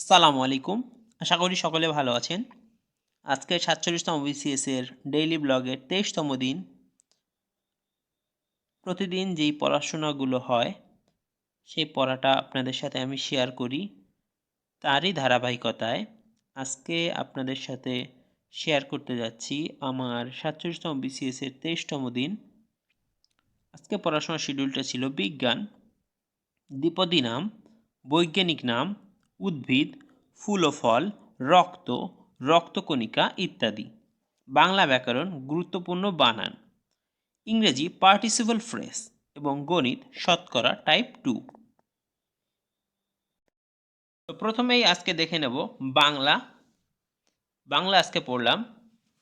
আসসালামু আলাইকুম। আশা করি সকলে ভালো আছেন। আজকে সাতচল্লিশতম বিসিএস এর ডেইলি ব্লগের তেইশতম দিন। প্রতিদিন যেই পড়াশোনাগুলো হয়, সেই পড়াটা আপনাদের সাথে আমি শেয়ার করি। তারই ধারাবাহিকতায় আজকে আপনাদের সাথে শেয়ার করতে যাচ্ছি আমার সাতচল্লিশতম বিসিএস এর তেইশতম দিন। আজকে পড়াশোনার শিডিউলটা ছিল বিজ্ঞান, দ্বিপদী নাম, বৈজ্ঞানিক নাম উদ্ভিদ, ফুল ও ফল, রক্ত, রক্তকণিকা ইত্যাদি। বাংলা ব্যাকরণ গুরুত্বপূর্ণ বানান। ইংরেজি পার্টিসিপল ফ্রেস এবং গণিত শতকরা টাইপ টু তো প্রথমেই আজকে দেখে নেব বাংলা। বাংলা আজকে পড়লাম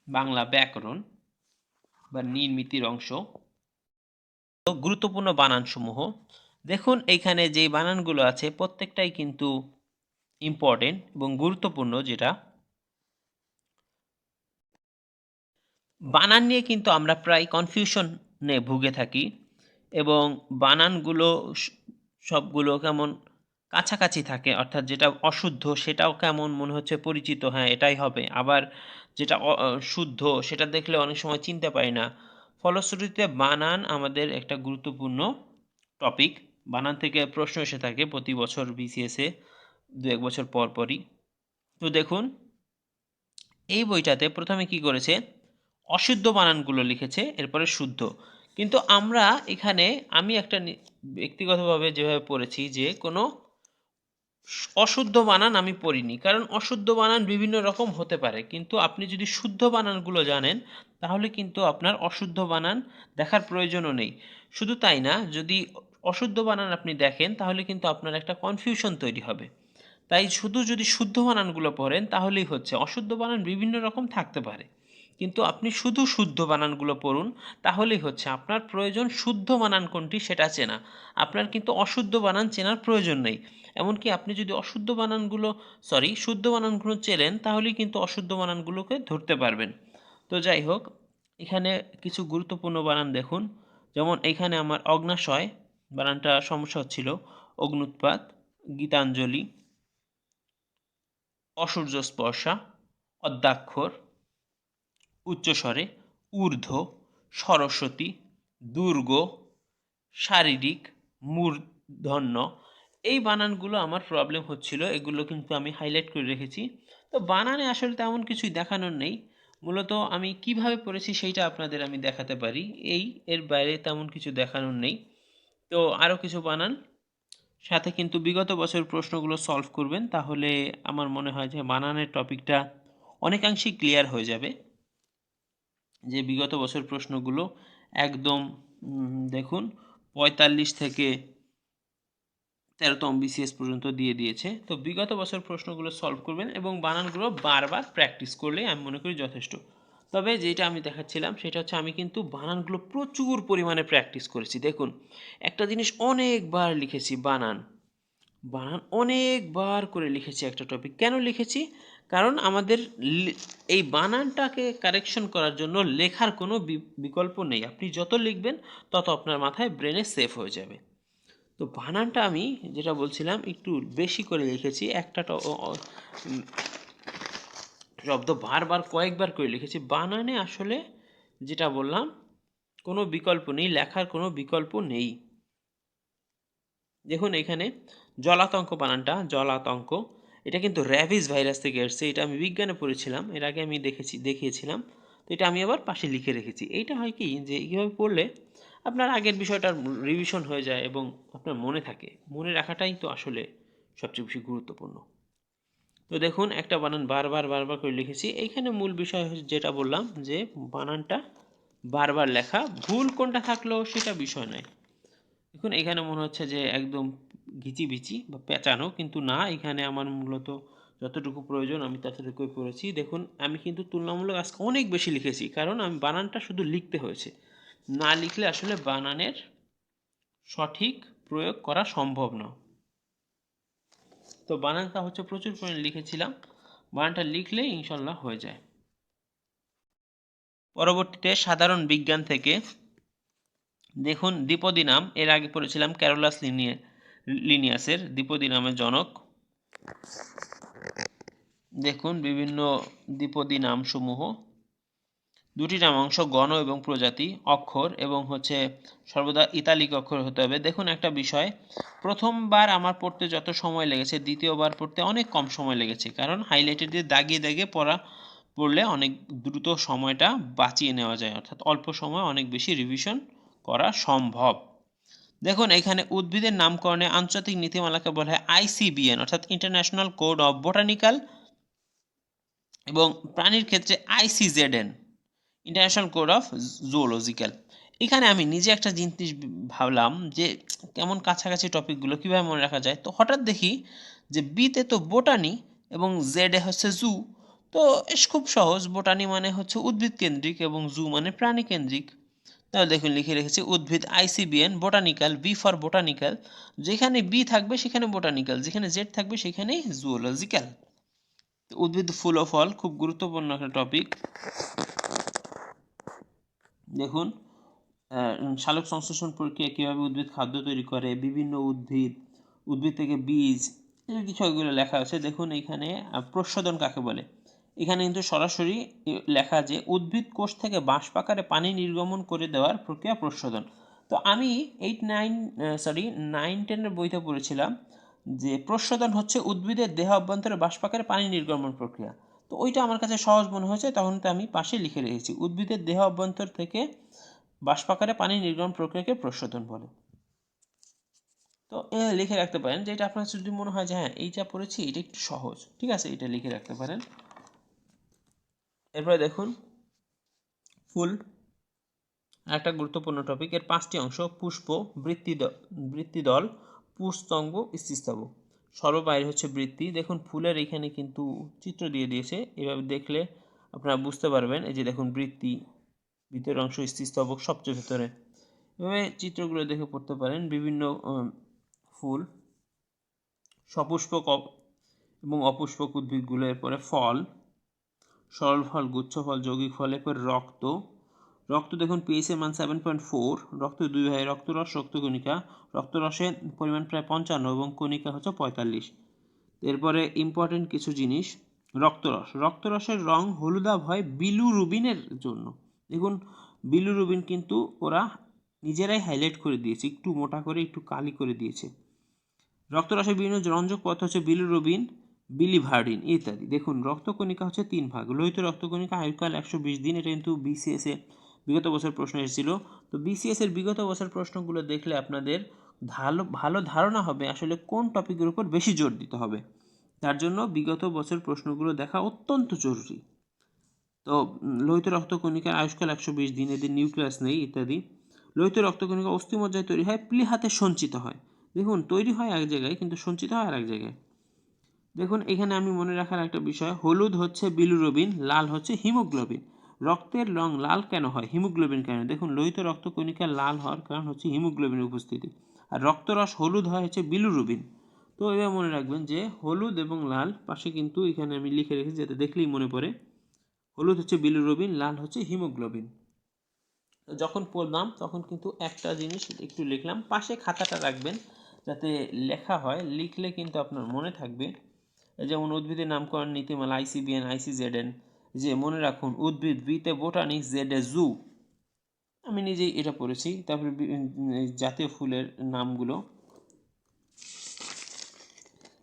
বাংলা ব্যাকরণ বা নির্মিতির অংশ। গুরুত্বপূর্ণ বানানসমূহ। দেখুন, এইখানে যে বানানগুলো আছে, প্রত্যেকটাই কিন্তু ইম্পর্টেন্ট এবং গুরুত্বপূর্ণ যেটা। বানান নিয়ে কিন্তু আমরা প্রায় কনফিউশনে ভুগে থাকি এবং বানানগুলো সবগুলো কেমন কাছাকাছি থাকে, অর্থাৎ যেটা অশুদ্ধ সেটাও কেমন মনে হচ্ছে পরিচিত হ্যাঁ এটাই হবে। আবার যেটা শুদ্ধ সেটা দেখলে অনেক সময় চিনতে পারি না। ফলশ্রুতিতে বানান আমাদের একটা গুরুত্বপূর্ণ টপিক বানান থেকে প্রশ্ন এসে থাকে প্রতি বছর বিসিএসে দু এক বছর পর পরই। তো দেখুন, এই বইটাতে প্রথমে কি করেছে? অশুদ্ধ বানানগুলো লিখেছে, এরপরে শুদ্ধ। কিন্তু আমরা এখানে, আমি একটা ব্যক্তিগতভাবে যেভাবে পড়েছি যে কোনো অশুদ্ধ বানান আমি পড়িনি। কারণ অশুদ্ধ বানান বিভিন্ন রকম হতে পারে। কিন্তু আপনি যদি শুদ্ধ বানানগুলো জানেন, তাহলে কিন্তু আপনার অশুদ্ধ বানান দেখার প্রয়োজনও নেই। শুধু তাই না, যদি অশুদ্ধ বানান আপনি দেখেন, তাহলে কিন্তু আপনার একটা কনফিউশন তৈরি হবে। তাই শুধু যদি শুদ্ধ বানানগুলো পড়েন, তাহলেই হচ্ছে। অশুদ্ধ বানান বিভিন্ন রকম থাকতে পারে। কিন্তু আপনি শুধু শুদ্ধ বানানগুলো পড়ুন, তাহলেই হচ্ছে আপনার প্রয়োজন শুদ্ধ বানান কোনটি সেটা চেনা। আপনার কিন্তু অশুদ্ধ বানান চেনার প্রয়োজন নেই। এমনকি আপনি যদি অশুদ্ধ বানানগুলো, সরি, শুদ্ধ বানানগুলো চেনেন, তাহলেই কিন্তু অশুদ্ধ বানানগুলোকে ধরতে পারবেন। তো যাই হোক, এখানে কিছু গুরুত্বপূর্ণ বানান দেখুন। যেমন এখানে আমার অগ্নাশয়, বানানটা সমস্যা হচ্ছিল। অগ্নুৎপাত, গীতাঞ্জলি অসূর্য স্পর্শা, অদ্যাক্ষর উচ্চস্বরে ঊর্ধ্ব, সরস্বতী, দুর্গ, শারীরিক, মূর্ধন্য। এই বানানগুলো আমার প্রবলেম হচ্ছিল, এগুলো কিন্তু আমি হাইলাইট করে রেখেছি। তো বানানে আসলে তেমন কিছুই দেখানোর নেই। মূলত আমি কীভাবে পড়েছি সেইটা আপনাদের আমি দেখাতে পারি। এই, এর বাইরে তেমন কিছু দেখানোর নেই। তো আরও কিছু বানান। সাথে কিন্তু বিগত বছর প্রশ্নগুলো সলভ করবেন, তাহলে আমার মনে হয় যে বানানের টপিকটা অনেকাংশেই ক্লিয়ার হয়ে যাবে। যে বিগত বছর প্রশ্নগুলো একদম দেখুন, পঁয়তাল্লিশ থেকে তেরোতম বিসিএস পর্যন্ত দিয়ে দিয়েছে। তো বিগত বছর প্রশ্নগুলো সলভ করবেন এবং বানানগুলো বারবার প্র্যাকটিস করলেই আমি মনে করি যথেষ্ট। তবে যেটা আমি দেখাচ্ছিলাম, সেটা হচ্ছে আমি কিন্তু বানানগুলো প্রচুর পরিমাণে প্র্যাকটিস করেছি। দেখুন, একটা জিনিস অনেকবার লিখেছি, বানান। বানান অনেকবার করে লিখেছি একটা টপিক কেন লিখেছি? কারণ আমাদের এই বানানটাকে কারেকশন করার জন্য লেখার কোনো বিকল্প নেই। আপনি যত লিখবেন, তত আপনার মাথায় ব্রেনে সেফ হয়ে যাবে। তো বানানটা আমি যেটা বলছিলাম, একটু বেশি করে লিখেছি। একটা শব্দ বারবার কয়েকবার করে লিখেছি। বানানে আসলে যেটা বললাম, কোনো বিকল্প নেই, লেখার কোনো বিকল্প নেই। দেখুন এখানে জলাতঙ্ক বানানটা, জলাতঙ্ক, এটা কিন্তু র্যাবিস ভাইরাস থেকে এসছে, এটা আমি বিজ্ঞানে পড়েছিলাম, এর আগে আমি দেখেছি, দেখিয়েছিলাম, তো এটা আমি আবার পাশে লিখে রেখেছি। এইটা হয় কি যে এইভাবে পড়লে আপনার আগের বিষয়টার রিভিশন হয়ে যায় এবং আপনার মনে থাকে। মনে রাখাটাই তো আসলে সবচেয়ে বেশি গুরুত্বপূর্ণ। তো দেখুন, একটা বানান বারবার বারবার করে লিখেছি। এইখানে মূল বিষয় যেটা বললাম যে বানানটা বারবার লেখা। ভুল কোনটা থাকল সেটা বিষয় নয়। দেখুন, এখানে মনে হচ্ছে যে একদম ঘিচি বিচি বা পেঁচানো, কিন্তু না, এখানে আমার মূলত যতটুকু প্রয়োজন আমি ততটুকুই পড়েছি। দেখুন, আমি কিন্তু তুলনামূলক আজকে অনেক বেশি লিখেছি, কারণ আমি বানানটা শুধু লিখতে হয়েছে। না লিখলে আসলে বানানের সঠিক প্রয়োগ করা সম্ভব না তো বানানটা হচ্ছে প্রচুর পরিমাণে লিখেছিলাম। বানানটা লিখলে ইনশাল্লাহ হয়ে যায়। পরবর্তীতে সাধারণ বিজ্ঞান থেকে দেখুন দ্বিপদী নাম, এর আগে পড়েছিলাম ক্যারোলাস লিনিয়ে লিনিয়াসের, দ্বিপদী নামের জনক। দেখুন বিভিন্ন দ্বিপদী নামসমূহ। দুটি নামাংশ গণ এবং প্রজাতি, অক্ষর এবং হচ্ছে সর্বদা ইতালিক অক্ষর হতে হবে। দেখুন একটা বিষয়, প্রথমবার আমার পড়তে যত সময় লেগেছে, দ্বিতীয়বার পড়তে অনেক কম সময় লেগেছে, কারণ হাইলাইটেড দিয়ে দাগিয়ে দাগিয়ে পড়া, পড়লে অনেক দ্রুত সময়টা বাঁচিয়ে নেওয়া যায়, অর্থাৎ অল্প সময় অনেক বেশি রিভিশন করা সম্ভব। দেখুন, এখানে উদ্ভিদের নামকরণে আন্তর্জাতিক নীতিমালাকে বলা হয় আইসিবিএন অর্থাৎ ইন্টারন্যাশনাল কোড অফ বোটানিক্যাল এবং প্রাণীর ক্ষেত্রে ICZN international code of zoological এখানে আমি নিজে একটা জিনিস ভাবলাম যে কেমন কাছাকাছি টপিকগুলো কীভাবে মনে রাখা যায়। তো হঠাৎ দেখি যে বিতে তো বোটানি এবং জেডে হচ্ছে জু তো এস খুব সহজ বোটানি মানে হচ্ছে উদ্ভিদ কেন্দ্রিক এবং জু মানে প্রাণী কেন্দ্রিক। তাহলে দেখুন, লিখে রেখেছি, উদ্ভিদ ICBN botanical B for botanical যেখানে বি থাকবে সেখানে বোটানিক্যাল যেখানে জেড থাকবে সেখানেই জুওলজিক্যাল উদ্ভিদ ফুল ও ফল খুব গুরুত্বপূর্ণ একটা টপিক দেখুন সালোক সংশ্লেষণ প্রক্রিয়া কীভাবে উদ্ভিদ খাদ্য তৈরি করে, বিভিন্ন উদ্ভিদ উদ্ভিদ থেকে বীজ, এই বিষয়গুলো লেখা আছে, দেখুন এখানে প্রশোধন কাকে বলে? এখানে কিন্তু সরাসরি লেখা যে উদ্ভিদ কোষ থেকে বাঁশ পাকারে পানি নির্গমন করে দেওয়ার প্রক্রিয়া প্রশোধন। তো আমি এইট নাইন সরি নাইন টেনের বইতে পড়েছিলাম যে প্রশোধন হচ্ছে উদ্ভিদের দেহ অভ্যন্তরে বাঁশ পাকারে পানি নির্গমন প্রক্রিয়া। তো ওইটা আমার কাছে সহজ মনে হয়েছে, তখন তো আমি পাশে লিখে রেখেছি। উদ্ভিদের দেহ অভ্যন্তর থেকে বাষ্পাকারে পানি নির্গমন প্রক্রিয়াকে প্রশোধন বলে। তো লিখে রাখতে পারেন, যে এটা আপনার যদি মনে হয় যে হ্যাঁ এইটা পড়েছি, এটা একটু সহজ। ঠিক আছে, এটা লিখে রাখতে পারেন। এরপরে দেখুন, ফুল, একটা গুরুত্বপূর্ণ টপিক এর পাঁচটি অংশ, পুষ্প, বৃত্তি বৃত্তিদল পুস্তম্ভ স্থিস্তম্ভ সর্ববাহির হচ্ছে বৃত্তি। দেখুন, ফুলের এখানে কিন্তু চিত্র দিয়ে দিয়েছে। এভাবে দেখলে আপনারা বুঝতে পারবেন, এই যে দেখুন বৃত্তি, ভিতরের অংশ স্থিস্তবক সবচেয়ে ভেতরে। এভাবে চিত্রগুলো দেখে পড়তে পারেন, বিভিন্ন ফুল, সপুষ্পক এবং অপুষ্পক উদ্ভিদগুলো, এরপরে ফল, সরল ফল, গুচ্ছ ফল, যৌগিক ফল, এরপর রক্ত রক্ত দেখুন পিএইচের মান সেভেন পয়েন্ট ফোর রক্ত দুই ভাই রক্তরস রক্তকণিকা রক্তরসের পরিমাণ প্রায় পঞ্চান্ন এবং কণিকা হচ্ছে পঁয়তাল্লিশ। এরপরে ইম্পর্টেন্ট কিছু জিনিস রক্তরস রক্তরসের রং হলুদাভ হয় বিলুরুবিনের জন্য। দেখুন বিলুরুবিন কিন্তু ওরা নিজেরাই হাইলাইট করে দিয়েছে, একটু মোটা করে, একটু কালি করে দিয়েছে। রক্তরসের বিভিন্ন রঞ্জক পথ হচ্ছে বিলুরুবিন বিলিভার্ডিন ইত্যাদি। দেখুন রক্তকণিকা হচ্ছে তিন ভাগ। লোহিত রক্তকণিকা আয়ুকাল একশো বিশ দিন, এটা কিন্তু বিসিএস বিগত বছর প্রশ্ন এসেছিল। তো বিসিএস এর বিগত বছর প্রশ্নগুলো দেখলে আপনাদের ভালো ভালো ধারণা হবে আসলে কোন টপিকের উপর বেশি জোর দিতে হবে। তার জন্য বিগত বছর প্রশ্নগুলো দেখা অত্যন্ত জরুরি। তো লোহিত রক্তকণিকার আয়ুষ্কাল একশো বিশ, দিন এদের নিউক্লিয়াস নেই ইত্যাদি। লোহিত রক্তকণিকা অস্থিমজ্জায় তৈরি হয় প্লিহাতে সঞ্চিত হয়। দেখুন, তৈরি হয় এক জায়গায়, কিন্তু সঞ্চিত হয় আর এক জায়গায়। দেখুন, এখানে আমি মনে রাখার একটা বিষয়, হলুদ হচ্ছে বিলুরবিন, লাল হচ্ছে হিমোগ্লোবিন। রক্তের রং লাল কেন হয়? হিমোগ্লোবিন কেন? দেখুন, লোহিত রক্তকণিকা লাল হওয়ার কারণ হচ্ছে হিমোগ্লোবিনের উপস্থিতি। আর রক্তরস হলুদ হয় হচ্ছে বিলুরুবিন। তো এবার মনে রাখবেন যে হলুদ এবং লাল পাশে কিন্তু এখানে আমি লিখে রেখেছি যাতে দেখলেই মনে পড়ে। হলুদ হচ্ছে বিলুরবিন, লাল হচ্ছে হিমোগ্লোবিন। যখন পড়লাম, তখন কিন্তু একটা জিনিস একটু লিখলাম। পাশে খাতাটা রাখবেন যাতে লেখা হয়। লিখলে কিন্তু আপনার মনে থাকবে। যেমন উদ্ভিদের নামকরণ নীতিমালা আইসিবিএন আইসিজেডএন যে মনে রাখুন, উদ্ভিদ বিতে বোটানি জেডে জু আমি নিজেই এটা পড়েছি। তারপরে জাতীয় ফুলের নামগুলো।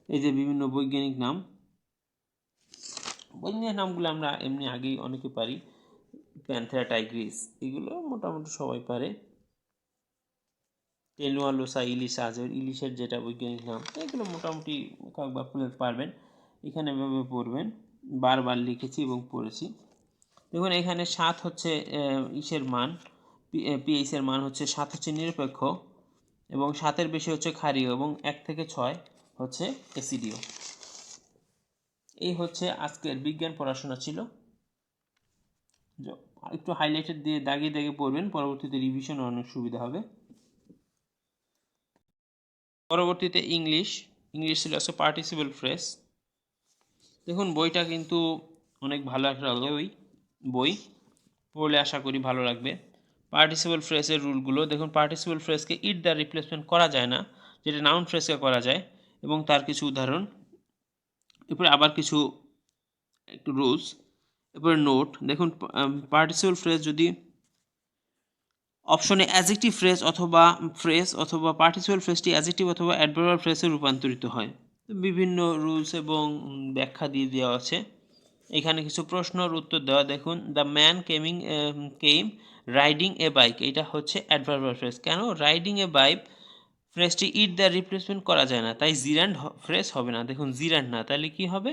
এই যে বিভিন্ন বৈজ্ঞানিক নাম। বৈজ্ঞানিক নামগুলো আমরা এমনি আগেই অনেকে পারি। প্যান্থেরা, টাইগ্রিস, এগুলো মোটামুটি সবাই পারে। টেলুয়া লোসা ইলিশ আজর ইলিশের যেটা বৈজ্ঞানিক নাম, এগুলো মোটামুটি কয়েকবার ফুলের পারবেন। এখানে এভাবে পড়বেন। বারবার লিখেছি এবং পড়েছি। দেখুন, এখানে সাত হচ্ছে ইসের মান পিএইচের মান হচ্ছে সাত হচ্ছে নিরপেক্ষ এবং সাতের বেশি হচ্ছে ক্ষারীয় এবং এক থেকে ছয় হচ্ছে এসিডিও এই হচ্ছে আজকের বিজ্ঞান পড়াশোনা ছিল। একটু হাইলাইটেড দিয়ে দাগিয়ে দাগিয়ে পড়বেন, পরবর্তীতে রিভিশন অনেক সুবিধা হবে। পরবর্তীতে ইংলিশ ইংলিশ ছিল আছে পার্টিসিপেল ফ্রেস দেখুন, বইটা কিন্তু অনেক ভালো একটা বই বই। পড়লে আশা করি ভালো লাগবে। পার্টিসিপেল ফ্রেসের রুলগুলো দেখুন পার্টিসিপেল ফ্রেসকে ইট দ্য রিপ্লেসমেন্ট করা যায় না, যেটা নাউন ফ্রেসকে করা যায়। এবং তার কিছু উদাহরণ, এরপরে আবার কিছু একটু রুলস এরপরে নোট দেখুন পার্টিসিপল ফ্রেজ যদি অপশনে অ্যাজেক্টিভ ফ্রেজ অথবা ফ্রেজ অথবা পার্টিসিপল ফ্রেজটি অ্যাজেক্টিভ অথবা অ্যাডভার্বাল ফ্রেজে রূপান্তরিত হয় বিভিন্ন রুলস এবং ব্যাখ্যা দিয়ে দেওয়া আছে। এখানে কিছু প্রশ্নের উত্তর দেওয়া, দেখুন the man coming came riding a bike এটা হচ্ছে অ্যাডভার্বাল ফ্রেজ কেন? রাইডিং এ বাইক ফ্রেজটি ইট দ্য রিপ্লেসমেন্ট করা যায় না, তাই জিরান্ড ফ্রেজ হবে না। দেখুন জিরান্ড না, তাহলে কি হবে?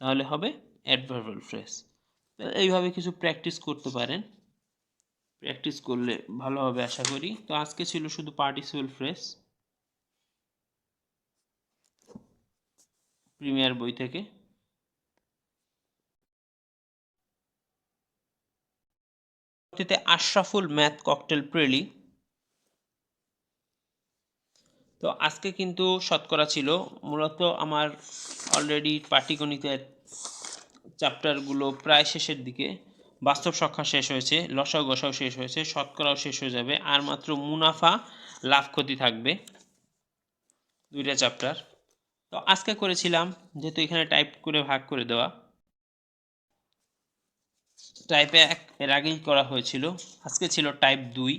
তাহলে হবে অ্যাডভার্বাল ফ্রেজ এইভাবে কিছু প্র্যাকটিস করতে পারেন। প্র্যাকটিস করলে ভালো হবে, আশা করি। তো আজকে ছিল শুধু পার্টিসিপল ফ্রেজ প্রিমিয়ার বই থেকে। পরবর্তীতে আশরাফুল ম্যাথ ককটেল প্রেলি। তো আজকে কিন্তু শতকরা ছিল। মূলত আমার অলরেডি পাটিগণিতের চ্যাপ্টারগুলো প্রায় শেষের দিকে। বাস্তব সংখ্যা শেষ হয়েছে লসাও গসাও শেষ হয়েছে, শতকরাও শেষ হয়ে যাবে। আর মাত্র মুনাফা লাভ ক্ষতি থাকবে। দুইটা চ্যাপ্টার তো আজকে করেছিলাম, যেহেতু এখানে টাইপ করে ভাগ করে দেওয়া। টাইপে এক এর আগেই করা হয়েছিল। আজকে ছিল টাইপ দুই।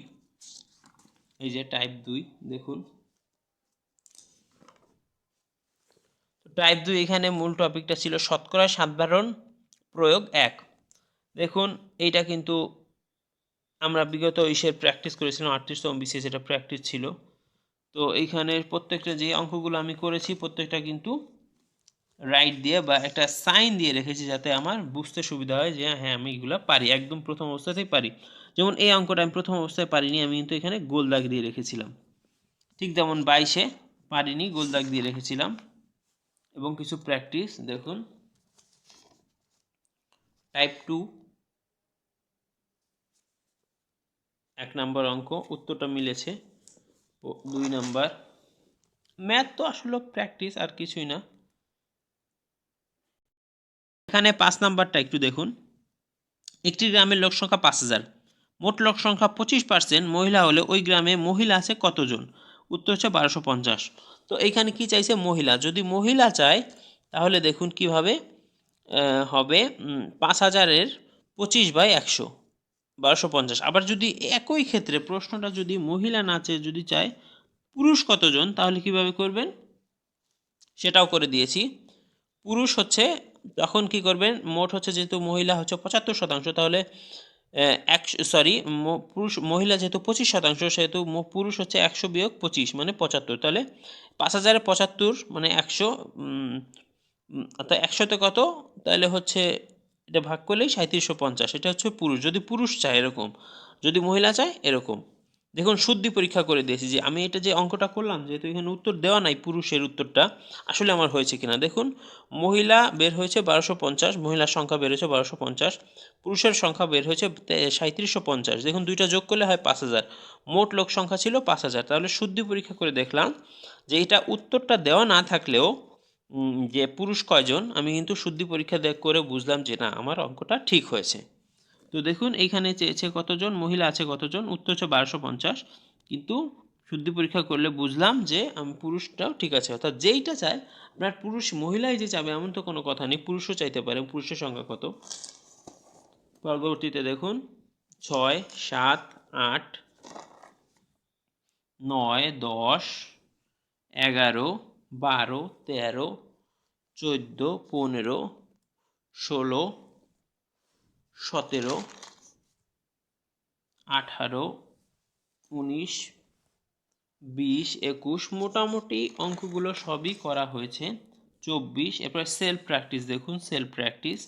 এই যে টাইপ দুই, দেখুন। টাইপ দুই এখানে মূল টপিকটা ছিল শতকরা সাধারণ প্রয়োগ এক। দেখুন, এইটা কিন্তু আমরা বিগত ইসের প্র্যাকটিস করেছিলাম আটত্রিশতম বিসিএস এটা প্র্যাকটিস ছিল। তো এইখানে প্রত্যেকটা যে অঙ্কগুলো আমি করেছি, প্রত্যেকটা কিন্তু রাইট দিয়ে বা একটা সাইন দিয়ে রেখেছি যাতে আমার বুঝতে সুবিধা হয় যে হ্যাঁ আমি এগুলো পারি, একদম প্রথম অবস্থাতেই পারি। যেমন এই অঙ্কটা আমি প্রথম অবস্থায় পারিনি, আমি কিন্তু এখানে গোল দাগ দিয়ে রেখেছিলাম। ঠিক যেমন বাইশে পারিনি গোল দাগ দিয়ে রেখেছিলাম। এবং কিছু প্র্যাকটিস দেখুন। টাইপ টু এক নম্বর অঙ্ক, উত্তরটা মিলেছে। দুই নাম্বার। ম্যাথ তো আসলে প্র্যাকটিস, আর কিছুই না। এখানে পাঁচ নাম্বারটা একটু দেখুন। একটি গ্রামের লোক সংখ্যা পাঁচ হাজার। মোট লোক সংখ্যা পঁচিশ পার্সেন্ট। মহিলা হলে ওই গ্রামে মহিলা আছে কতজন? উত্তর হচ্ছে বারোশো পঞ্চাশ। তো এইখানে কি চাইছে মহিলা? যদি মহিলা চায়, তাহলে দেখুন কীভাবে হবে পাঁচ হাজারের পঁচিশ বাই একশো। বারোশো পঞ্চাশ। আবার যদি একই ক্ষেত্রে প্রশ্নটা যদি মহিলা নাচে যদি চায়, পুরুষ কতজন, তাহলে কীভাবে করবেন? সেটাও করে দিয়েছি। পুরুষ হচ্ছে, তখন কি করবেন? মোট হচ্ছে যেহেতু মহিলা হচ্ছে পঁচাত্তর শতাংশ, তাহলে একশো সরি পুরুষ, মহিলা যেহেতু পঁচিশ শতাংশ, সেহেতু পুরুষ হচ্ছে একশো বিয়োগ পঁচিশ মানে পঁচাত্তর। তাহলে পাঁচ হাজারে পঁচাত্তর মানে একশো অর্থাৎ একশোতে কত? তাহলে হচ্ছে এটা ভাগ করলেই সাঁত্রিশশো পঞ্চাশ, এটা হচ্ছে পুরুষ। যদি পুরুষ চায় এরকম, যদি মহিলা চায় এরকম। দেখুন, শুদ্ধি পরীক্ষা করে দিয়েছি যে আমি এটা যে অঙ্কটা করলাম, যেহেতু এখানে উত্তর দেওয়া নাই পুরুষের উত্তরটা, আসলে আমার হয়েছে কিনা? দেখুন, মহিলা বের হয়েছে বারোশো পঞ্চাশ, মহিলার সংখ্যা বের হয়েছে বারোশো পঞ্চাশ, পুরুষের সংখ্যা বের হয়েছে সাঁত্রিশশো পঞ্চাশ। দেখুন, দুইটা যোগ করলে হয় পাঁচ হাজার। মোট লোক সংখ্যা ছিল পাঁচ হাজার। তাহলে শুদ্ধি পরীক্ষা করে দেখলাম যে এটা উত্তরটা দেওয়া না থাকলেও যে পুরুষ কয়জন, আমি কিন্তু শুদ্ধি পরীক্ষা দেখ করে বুঝলাম যে না, আমার অঙ্কটা ঠিক হয়েছে। তো দেখুন, এইখানে চেয়েছে কতজন, মহিলা আছে কতজন, উত্তর হচ্ছে বারোশো পঞ্চাশ। কিন্তু শুদ্ধি পরীক্ষা করলে বুঝলাম যে, আমি, পুরুষটাও ঠিক আছে। অর্থাৎ যেইটা চায়, আপনার পুরুষ মহিলাই যে চাবে, এমন তো কোনো কথা নেই, পুরুষও চাইতে পারে, পুরুষের সংখ্যা কত? পরবর্তীতে দেখুন, ছয়, সাত, আট, নয়, দশ, এগারো বারো, তেরো, চোদ্দ, পনেরো, ষোলো, সতেরো, আঠারো, উনিশ, বিশ, একুশ মোটামুটি অঙ্কগুলো সবই করা হয়েছে। চব্বিশ, এরপর সেলফ প্র্যাকটিস দেখুন সেলফ প্র্যাকটিস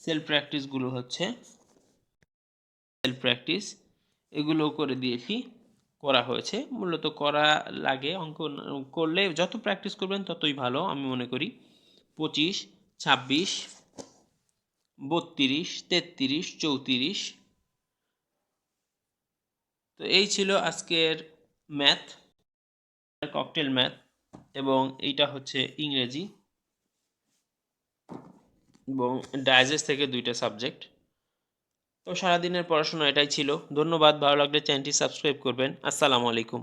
সেলফ প্র্যাকটিসগুলো হচ্ছে সেলফ প্র্যাকটিস এগুলো করে দিয়েছি। করা হয়েছে। মূলত করা লাগে, অঙ্ক করলে যত প্র্যাকটিস করবেন ততই ভালো, আমি মনে করি। পঁচিশ, ছাব্বিশ, বত্রিশ, তেত্রিশ, চৌত্রিশ। তো এই ছিল আজকের ম্যাথ ককটেল ম্যাথ এবং এইটা হচ্ছে ইংরেজি। এবং ডাইজেস্ট থেকে দুইটা সাবজেক্ট তো সারাদিনের পড়াশোনা এটাই ছিল। ধন্যবাদ ভালো লাগলে চ্যানেলটি সাবস্ক্রাইব করবেন। আসসালামু আলাইকুম।